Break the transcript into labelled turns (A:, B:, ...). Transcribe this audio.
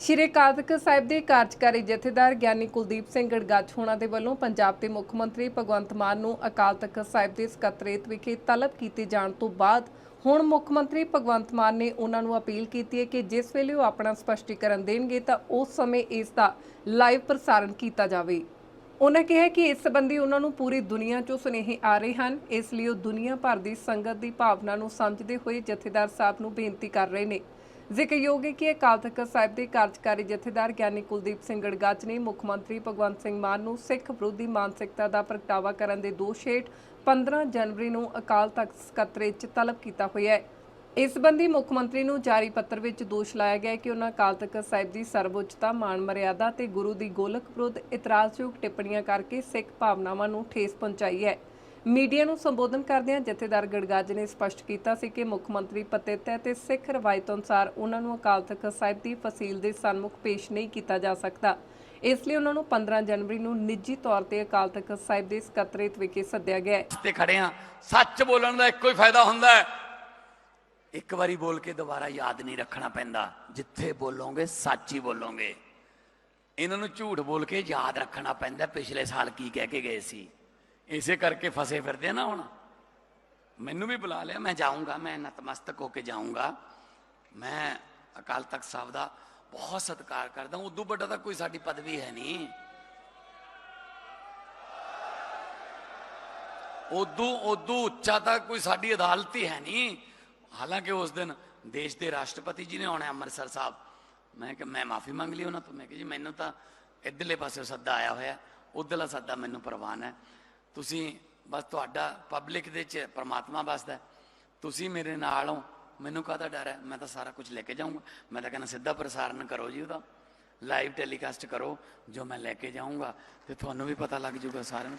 A: ਸ਼੍ਰੀ ਅਕਾਲ ਤਖਤ ਸਾਹਿਬ ਦੇ ਕਾਰਜਕਾਰੀ ਜਥੇਦਾਰ ਗਿਆਨੀ ਕੁਲਦੀਪ ਸਿੰਘ ਗੜਗੱਜ ਹੋਣਾ ਦੇ ਵੱਲੋਂ ਪੰਜਾਬ ਦੇ ਮੁੱਖ ਮੰਤਰੀ ਭਗਵੰਤ ਮਾਨ ਨੂੰ ਅਕਾਲ ਤਖਤ ਸਾਹਿਬ ਦੇ ਸਕੱਤਰੇਤ ਵਿਖੇ ਤਲਬ ਕੀਤੇ ਜਾਣ ਤੋਂ ਬਾਅਦ ਹੁਣ ਮੁੱਖ ਮੰਤਰੀ ਭਗਵੰਤ ਮਾਨ ਨੇ ਉਹਨਾਂ ਨੂੰ ਅਪੀਲ ਕੀਤੀ ਹੈ ਕਿ ਜਿਸ ਵੇਲੇ ਉਹ ਆਪਣਾ ਸਪਸ਼ਟੀਕਰਨ ਦੇਣਗੇ ਤਾਂ ਉਸ ਸਮੇਂ ਇਸ ਦਾ ਲਾਈਵ ਪ੍ਰਸਾਰਣ ਕੀਤਾ ਜਾਵੇ। ਉਹਨਾਂ ਕਿਹਾ ਕਿ ਇਸ ਸੰਬੰਧੀ ਉਹਨਾਂ ਨੂੰ ਪੂਰੀ ਦੁਨੀਆ 'ਚੋਂ ਸੁਨੇਹੇ ਆ ਰਹੇ ਹਨ। ਇਸ ਲਈ ਉਹ ਦੁਨੀਆ ਭਰ ਦੀ ਸੰਗਤ ਦੀ ਭਾਵਨਾ ਨੂੰ ਸਮਝਦੇ ਹੋਏ ਜਥੇਦਾਰ ਸਾਹਿਬ ਨੂੰ ਬੇਨਤੀ ਕਰ ਰਹੇ ਨੇ। ਜ਼ਿਕਰਯੋਗ ਹੈ ਕਿ ਅਕਾਲ ਤਖਤ ਸਾਹਿਬ ਦੇ ਕਾਰਜਕਾਰੀ ਜਥੇਦਾਰ ਗਿਆਨੀ ਕੁਲਦੀਪ ਸਿੰਘ ਗੜਗਾਚ ਨੇ ਮੁੱਖ ਮੰਤਰੀ ਭਗਵੰਤ ਸਿੰਘ ਮਾਨ ਨੂੰ ਸਿੱਖ ਵਿਰੋਧੀ ਮਾਨਸਿਕਤਾ ਦਾ ਪ੍ਰਗਟਾਵਾ ਕਰਨ ਦੇ ਦੋਸ਼ ਹੇਠ 15 ਜਨਵਰੀ ਨੂੰ ਅਕਾਲ ਤਖਤ ਸਕੱਤਰੇਤ 'ਚ ਤਲਬ ਕੀਤਾ ਹੋਇਆ ਹੈ। ਇਸ ਸੰਬੰਧੀ ਮੁੱਖ ਮੰਤਰੀ ਨੂੰ ਜਾਰੀ ਪੱਤਰ ਵਿੱਚ ਦੋਸ਼ ਲਾਇਆ ਗਿਆ ਕਿ ਉਹਨਾਂ ਅਕਾਲ ਤਖਤ ਸਾਹਿਬ ਦੀ ਸਰਵਉੱਚਤਾ, ਮਾਣ ਮਰਿਆਦਾ ਤੇ ਗੁਰੂ ਦੀ ਗੋਲਕ ਵਿਰੁੱਧ ਇਤਰਾਜ਼ਯੋਗ ਟਿੱਪਣੀਆਂ ਕਰਕੇ ਸਿੱਖ ਭਾਵਨਾਵਾਂ ਨੂੰ ਠੇਸ ਪਹੁੰਚਾਈ ਹੈ। ਮੀਡੀਆ ਨੂੰ ਸੰਬੋਧਨ ਕਰਦਿਆਂ ਜਥੇਦਾਰ ਗੜਗੱਜ ਨੇ ਸਪਸ਼ਟ ਕੀਤਾ ਸੀ ਕਿ ਮੁੱਖ ਮੰਤਰੀ ਪਤਿਤ ਹੈ ਤੇ ਸਿੱਖ ਰਵਾਇਤ ਅਨੁਸਾਰ ਉਹਨਾਂ ਨੂੰ ਅਕਾਲ ਤਖਤ ਸਾਹਿਬ ਦੀ ਫਸੀਲ ਦੇ ਸਨਮੁਖ ਪੇਸ਼ ਨਹੀਂ ਕੀਤਾ ਜਾ ਸਕਦਾ। ਇਸ ਲਈ ਉਹਨਾਂ ਨੂੰ 15 ਜਨਵਰੀ ਨੂੰ ਨਿੱਜੀ ਤੌਰ ਤੇ ਅਕਾਲ ਤਖਤ ਸਾਹਿਬ ਦੇ ਸਕੱਤਰੇਤ ਵਿਖੇ ਸੱਦਿਆ ਗਿਆ ਹੈ।
B: ਤੇ ਖੜੇ ਆ ਸੱਚ ਬੋਲਣ ਦਾ ਇੱਕੋ ਹੀ ਫਾਇਦਾ ਹੁੰਦਾ ਹੈ। ਇੱਕ ਵਾਰੀ ਬੋਲ ਕੇ ਦੁਬਾਰਾ ਯਾਦ ਨਹੀਂ ਰੱਖਣਾ ਪੈਂਦਾ। ਜਿੱਥੇ ਬੋਲੋਗੇ, ਸੱਚ ਹੀ ਬੋਲੋਗੇ। ਇਹਨਾਂ ਨੂੰ ਝੂਠ ਬੋਲ ਕੇ ਯਾਦ ਰੱਖਣਾ ਪੈਂਦਾ। ਪਿਛਲੇ ਸਾਲ ਕੀ ਕਹਿ ਕੇ ਗਏ ਸੀ? ਇਸੇ ਕਰਕੇ ਫਸੇ ਫਿਰਦੇ ਨਾ ਹੁਣ। ਮੈਨੂੰ ਵੀ ਬੁਲਾ ਲਿਆ, ਮੈਂ ਜਾਊਂਗਾ, ਮੈਂ ਨਤਮਸਤਕ ਹੋ ਕੇ ਜਾਊਂਗਾ। ਮੈਂ ਅਕਾਲ ਤਖਤ ਸਾਹਿਬ ਦਾ ਬਹੁਤ ਸਤਿਕਾਰ ਕਰਦਾ, ਉਦੋਂ ਵੱਡਾ ਤਾਂ ਕੋਈ ਸਾਡੀ ਪਦਵੀ ਹੈ ਨਹੀਂ ਉਦੋਂ ਉਦੋਂ ਉੱਚਾ ਤਾਂ ਕੋਈ ਸਾਡੀ ਅਦਾਲਤ ਹੀ ਹੈ ਨਹੀਂ ਹਾਲਾਂਕਿ ਉਸ ਦਿਨ ਦੇਸ਼ ਦੇ ਰਾਸ਼ਟਰਪਤੀ ਜੀ ਨੇ ਆਉਣਾ ਅੰਮ੍ਰਿਤਸਰ ਸਾਹਿਬ। ਮੈਂ ਕਿ ਮੈਂ ਮਾਫੀ ਮੰਗ ਲਈ ਉਹਨਾਂ ਤੋਂ। ਮੈਂ ਕਿ ਜੀ, ਮੈਨੂੰ ਤਾਂ ਇੱਧਰਲੇ ਪਾਸੇ ਸੱਦਾ ਆਇਆ ਹੋਇਆ, ਉਧਰਲਾ ਸੱਦਾ ਮੈਨੂੰ ਪ੍ਰਵਾਨ ਹੈ। ਤੁਸੀਂ ਬਸ ਤੁਹਾਡਾ ਪਬਲਿਕ ਦੇ ਚ ਪ੍ਰਮਾਤਮਾ ਵਸਦਾ ਤੁਸੀਂ ਮੇਰੇ ਨਾਲ ਹੋ, ਮੈਨੂੰ ਕਾਹਦਾ ਡਰ ਹੈ? ਮੈਂ ਤਾਂ ਸਾਰਾ ਕੁਝ ਲੈ ਕੇ ਜਾਊਂਗਾ। ਮੈਂ ਤਾਂ ਕਹਿੰਦਾ ਸਿੱਧਾ ਪ੍ਰਸਾਰਣ ਕਰੋ ਜੀ ਉਹਦਾ। ਲਾਈਵ ਟੈਲੀਕਾਸਟ ਕਰੋ, ਜੋ ਮੈਂ ਲੈ ਕੇ ਜਾਊਂਗਾ, ਤੇ ਤੁਹਾਨੂੰ ਵੀ ਪਤਾ ਲੱਗ ਜਾਊਗਾ, ਸਾਰਿਆਂ ਨੂੰ